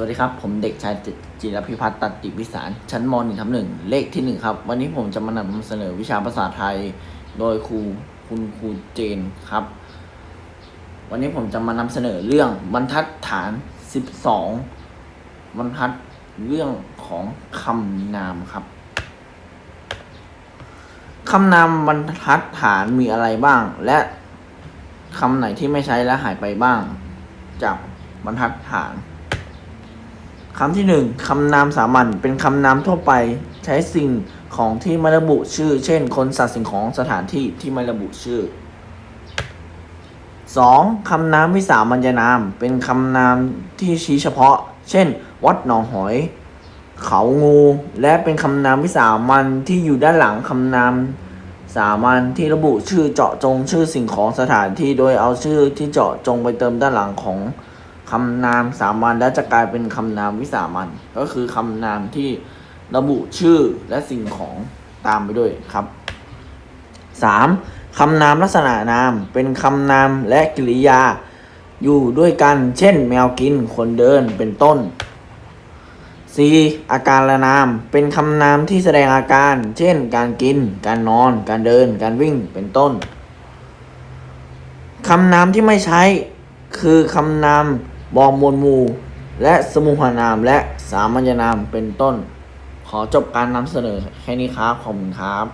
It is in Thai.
วัสดีครับ ผมเด็กชายจิรพิพัฒน์ตัดติวิสาร ชั้นม .1 ทับหนึ่งเลขที่หนึ่งครับ วันนี้ผมจะมานำเสนอวิชาภาษาไทย โดยครูคุณครูเจนครับ วันนี้ผมจะมานำเสนอเรื่องบรรทัดฐาน12บรรทัดเรื่องของคำนามครับคำนามบรรทัดฐานมีอะไรบ้าง และคำไหนที่ไม่ใช้และหายไปบ้าง จากบรรทัดฐาน คำที่หนึ่งคำนามสามัญเป็นคำนามทั่วไป ใช้สิ่งของที่ไม่ระบุชื่อ เช่น คนสัตว์สิ่งของสถานที่ที่ไม่ระบุชื่อ 2. คำนามวิสามัญนาม เป็นคำนามที่ชี้เฉพาะ เช่น วัดหนองหอย เขางู และเป็นคำนามวิสามัญที่อยู่ด้านหลังคำนามสามัญที่ระบุชื่อเจาะจงชื่อสิ่งของสถานที่โดยเอาชื่อที่เจาะจงไปเติมด้านหลังของ คำนามสามัญและจะกลายเป็นคำนามวิสามัญก็คือคำนามที่ระบุชื่อและสิ่งของตามไปด้วยครับ 3. คำนามลักษณะนามเป็นคำนามและกริยาอยู่ด้วยกัน เช่น แมวกินคนเดินเป็นต้น 4. อาการละนามเป็นคำนามที่แสดงอาการ เช่น การกิน การนอน การเดิน การวิ่งเป็นต้น คำนามที่ไม่ใช้คือคำนาม บอกมวลมู และสมุหานามและสามัญนามเป็นต้น ขอจบการนำเสนอแค่นี้ครับ ขอบคุณครับ